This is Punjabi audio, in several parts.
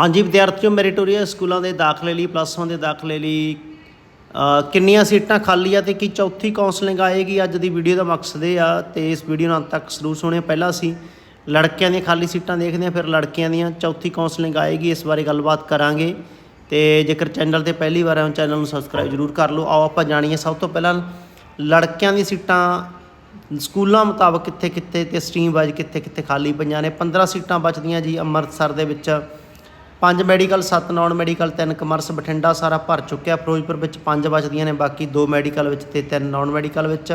ਹਾਂਜੀ, ਵਿਦਿਆਰਥੀਓ, ਮੈਰੀਟੋਰੀਅਸ ਸਕੂਲਾਂ ਦੇ ਦਾਖਲੇ ਲਈ, ਪਲੱਸ 1 ਦੇ ਦਾਖਲੇ ਲਈ ਕਿੰਨੀਆਂ ਸੀਟਾਂ ਖਾਲੀ ਆ ਤੇ ਕੀ ਚੌਥੀ ਕਾਉਂਸਲਿੰਗ ਆਏਗੀ? ਅੱਜ ਦੀ ਵੀਡੀਓ ਦਾ ਮਕਸਦ ਇਹ ਆ ਤੇ ਇਸ ਵੀਡੀਓ ਨੂੰ ਅੰਤ ਤੱਕ ਜ਼ਰੂਰ ਸੁਣਿਓ। ਪਹਿਲਾਂ ਅਸੀਂ ਲੜਕਿਆਂ ਦੀਆਂ ਖਾਲੀ ਸੀਟਾਂ ਦੇਖਦੇ ਹਾਂ, ਫਿਰ ਲੜਕਿਆਂ ਦੀਆਂ ਚੌਥੀ ਕਾਉਂਸਲਿੰਗ ਆਏਗੀ। ਇਸ ਬਾਰੇ ਗੱਲਬਾਤ ਕਰਾਂਗੇ ਤੇ ਜੇਕਰ ਚੈਨਲ ਤੇ ਪਹਿਲੀ ਵਾਰ ਆਏ ਚੈਨਲ ਨੂੰ ਸਬਸਕ੍ਰਾਈਬ ਜ਼ਰੂਰ ਕਰ ਲਓ। ਆਓ, ਆਪਾਂ ਜਾਣੀਏ ਸਭ ਤੋਂ ਪਹਿਲਾਂ ਲੜਕਿਆਂ ਦੀ ਸੀਟਾਂ ਸਕੂਲਾਂ ਮੁਤਾਬਕ ਕਿੱਥੇ ਕਿੱਥੇ ਤੇ ਸਟਰੀਮ ਵਾਈਜ਼ ਕਿੱਥੇ ਕਿੱਥੇ ਖਾਲੀ ਪਈਆਂ ਨੇ? 15 ਸੀਟਾਂ ਬਚਦੀਆਂ ਜੀ ਅੰਮ੍ਰਿਤਸਰ ਦੇ ਵਿੱਚ। ਪੰਜ ਮੈਡੀਕਲ, ਸੱਤ ਨਾਨ ਮੈਡੀਕਲ, ਤਿੰਨ ਕਮਰਸ, ਬਠਿੰਡਾ ਸਾਰਾ ਭਰ ਚੁੱਕਿਆ। ਫਿਰੋਜ਼ਪੁਰ ਵਿੱਚ ਪੰਜ ਬਚਦੀਆਂ ਨੇ, ਬਾਕੀ ਦੋ ਮੈਡੀਕਲ ਵਿੱਚ ਤੇ ਤਿੰਨ ਨਾਨ ਮੈਡੀਕਲ ਵਿੱਚ।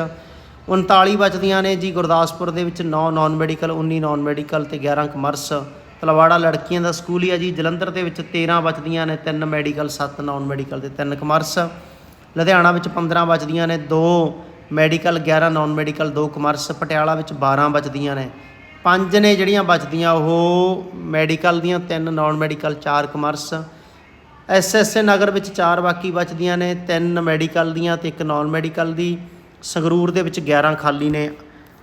39 ਬਚਦੀਆਂ ਨੇ ਜੀ ਗੁਰਦਾਸਪੁਰ ਦੇ ਵਿੱਚ 9 ਨਾਨ ਮੈਡੀਕਲ 19 ਨਾਨ ਮੈਡੀਕਲ ਤੇ 11 ਕਮਰਸ। ਤਲਵਾੜਾ ਲੜਕੀਆਂ ਦਾ ਸਕੂਲ ਹੀ ਆ ਜੀ, ਜਲੰਧਰ ਦੇ ਵਿੱਚ 13 ਬਚਦੀਆਂ ਨੇ, ਤਿੰਨ ਮੈਡੀਕਲ, ਸੱਤ ਨਾਨ ਮੈਡੀਕਲ ਤੇ ਤਿੰਨ ਕਮਰਸ। ਲੁਧਿਆਣਾ ਵਿੱਚ 15 ਬਚਦੀਆਂ ਨੇ, ਦੋ ਮੈਡੀਕਲ 11 ਨਾਨ ਮੈਡੀਕਲ, ਦੋ ਕਮਰਸ। ਪਟਿਆਲਾ ਵਿੱਚ 12 ਬਚਦੀਆਂ ਨੇ। ਪੰਜ ਨੇ ਜਿਹੜੀਆਂ ਬਚਦੀਆਂ, ਉਹ ਮੈਡੀਕਲ ਦੀਆਂ, ਤਿੰਨ ਨਾਨ ਮੈਡੀਕਲ ਚਾਰ ਕਮਰਸ ਐਸਐਸਏ ਨਗਰ ਵਿੱਚ ਚਾਰ ਬਾਕੀ ਬਚਦੀਆਂ ਨੇ, ਤਿੰਨ ਮੈਡੀਕਲ ਦੀਆਂ ਤੇ ਇੱਕ ਨਾਨ ਮੈਡੀਕਲ ਦੀ। ਸੰਗਰੂਰ ਦੇ ਵਿੱਚ 11 ਖਾਲੀ ਨੇ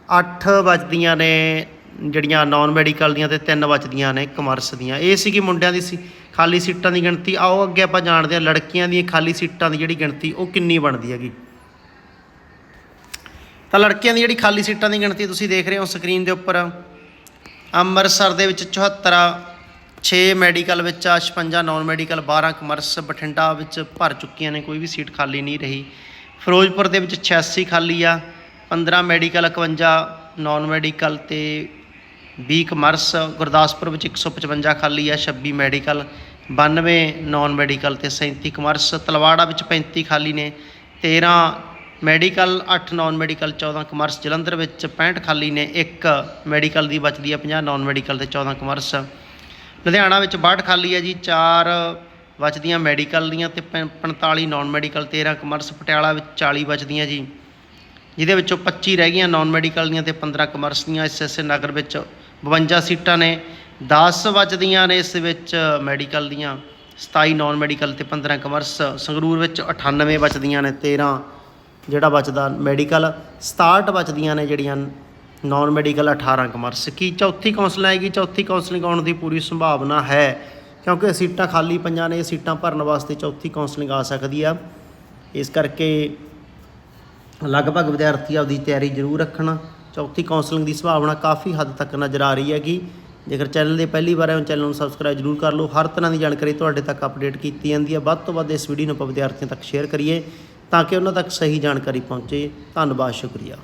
8 ਬਚਦੀਆਂ ਨੇ ਜਿਹੜੀਆਂ ਨਾਨ ਮੈਡੀਕਲ ਦੀਆਂ ਤੇ ਤਿੰਨ ਬਚਦੀਆਂ ਨੇ ਕਮਰਸ ਦੀਆਂ। ਇਹ ਸੀਗੀ ਮੁੰਡਿਆਂ ਦੀ ਸੀ, ਖਾਲੀ ਸੀਟਾਂ ਦੀ ਗਿਣਤੀ। ਆਓ ਅੱਗੇ ਆਪਾਂ ਜਾਣਦੇ ਹਾਂ, ਲੜਕੀਆਂ ਦੀਆਂ ਖਾਲੀ ਸੀਟਾਂ ਦੀ ਜਿਹੜੀ ਗਿਣਤੀ, ਉਹ ਕਿੰਨੀ ਬਣਦੀ ਹੈਗੀ। ਤਾਂ ਲੜਕੀਆਂ ਦੀ ਜਿਹੜੀ ਖਾਲੀ ਸੀਟਾਂ ਦੀ ਗਿਣਤੀ ਤੁਸੀਂ ਦੇਖ ਰਹੇ ਹੋ ਸਕਰੀਨ ਦੇ ਉੱਪਰ। ਅੰਮ੍ਰਿਤਸਰ ਦੇ ਵਿੱਚ 74 6 ਮੈਡੀਕਲ ਵਿੱਚ ਆ 56 ਨਾਨ ਮੈਡੀਕਲ 12 ਕਮਰਸ, ਬਠਿੰਡਾ ਵਿੱਚ ਭਰ ਚੁੱਕੀਆਂ ਨੇ, ਕੋਈ ਵੀ ਸੀਟ ਖਾਲੀ ਨਹੀਂ ਰਹੀ। ਫਿਰੋਜ਼ਪੁਰ ਦੇ ਵਿੱਚ 86 ਖਾਲੀ ਆ 15 ਮੈਡੀਕਲ 51 ਨਾਨ ਮੈਡੀਕਲ ਤੇ 20 ਕਮਰਸ, ਗੁਰਦਾਸਪੁਰ ਵਿੱਚ 155 ਖਾਲੀ ਆ 26 ਮੈਡੀਕਲ 92 ਨਾਨ ਮੈਡੀਕਲ ਤੇ 37 ਕਮਰਸ, ਤਲਵਾੜਾ ਵਿੱਚ 35 ਖਾਲੀ ਨੇ 13 medical 8 non medical 14 commerce Jalandhar ਵਿੱਚ 65 ਖਾਲੀ ਨੇ, ਇੱਕ ਮੈਡੀਕਲ ਦੀ ਬਚਦੀ ਹੈ 50 ਨਾਨ ਮੈਡੀਕਲ ਤੇ 14 ਕਮਰਸ ਲੁਧਿਆਣਾ ਵਿੱਚ 62 ਖਾਲੀ ਹੈ ਜੀ 4 ਬਚਦੀਆਂ ਮੈਡੀਕਲ ਦੀਆਂ ਤੇ ਪੈਂ- 45 ਨਾਨ ਮੈਡੀਕਲ 13 ਕਮਰਸ ਪਟਿਆਲਾ ਵਿੱਚ 40 ਬਚਦੀਆਂ ਜੀ। ਜਿਹਦੇ ਵਿੱਚੋਂ 25 ਰਹਿ ਗਈਆਂ ਨਾਨ ਮੈਡੀਕਲ ਦੀਆਂ ਤੇ 15 ਕਮਰਸ ਦੀਆਂ ਐਸਐਸਏ ਨਗਰ ਵਿੱਚ 52 ਸੀਟਾਂ ਨੇ 10 ਬਚਦੀਆਂ ਨੇ ਇਸ ਵਿੱਚ ਮੈਡੀਕਲ ਦੀਆਂ 27 ਨਾਨ ਮੈਡੀਕਲ ਤੇ 15 ਕਮਰਸ ਸੰਗਰੂਰ ਵਿੱਚ 98 ਬਚਦੀਆਂ ਨੇ 13 ਜਿਹੜਾ ਬਚਦਾ ਮੈਡੀਕਲ 67 ਬਚਦੀਆਂ ਨੇ ਜਿਹੜੀਆਂ ਨਾਨ ਮੈਡੀਕਲ 18 ਕਮਰਸ ਕੀ ਚੌਥੀ ਕਾਉਂਸਲ ਆਏਗੀ? ਚੌਥੀ ਕਾਉਂਸਲਿੰਗ ਆਉਣ ਦੀ ਪੂਰੀ ਸੰਭਾਵਨਾ ਹੈ, ਕਿਉਂਕਿ ਸੀਟਾਂ ਖਾਲੀ ਪਈਆਂ ਨੇ, ਸੀਟਾਂ ਭਰਨ ਵਾਸਤੇ ਚੌਥੀ ਕਾਉਂਸਲਿੰਗ ਆ ਸਕਦੀ ਆ। ਇਸ ਕਰਕੇ ਲਗਭਗ ਵਿਦਿਆਰਥੀ ਆਪਦੀ ਤਿਆਰੀ ਜ਼ਰੂਰ ਰੱਖਣ। ਚੌਥੀ ਕਾਉਂਸਲਿੰਗ ਦੀ ਸੰਭਾਵਨਾ ਕਾਫੀ ਹੱਦ ਤੱਕ ਨਜ਼ਰ ਆ ਰਹੀ ਹੈਗੀ। ਜੇਕਰ ਚੈਨਲ ਦੇ ਪਹਿਲੀ ਵਾਰ ਆਏ ਹੋ ਚੈਨਲ ਨੂੰ ਸਬਸਕ੍ਰਾਈਬ ਜ਼ਰੂਰ ਕਰ ਲਓ। ਹਰ ਤਰ੍ਹਾਂ ਦੀ ਜਾਣਕਾਰੀ ਤੁਹਾਡੇ ਤੱਕ ਅਪਡੇਟ ਕੀਤੀ ਜਾਂਦੀ ਹੈ। ਵੱਧ ਤੋਂ ਵੱਧ ਇਸ ਵੀਡੀਓ ਨੂੰ ਆਪਾਂ ਵਿਦਿਆਰਥੀਆਂ ਤੱਕ ਸ਼ੇਅਰ ਕਰੀਏ। ਤਾਂ ਕਿ ਉਹਨਾਂ ਤੱਕ ਸਹੀ ਜਾਣਕਾਰੀ ਪਹੁੰਚੇ। ਧੰਨਵਾਦ ਸ਼ੁਕਰੀਆ।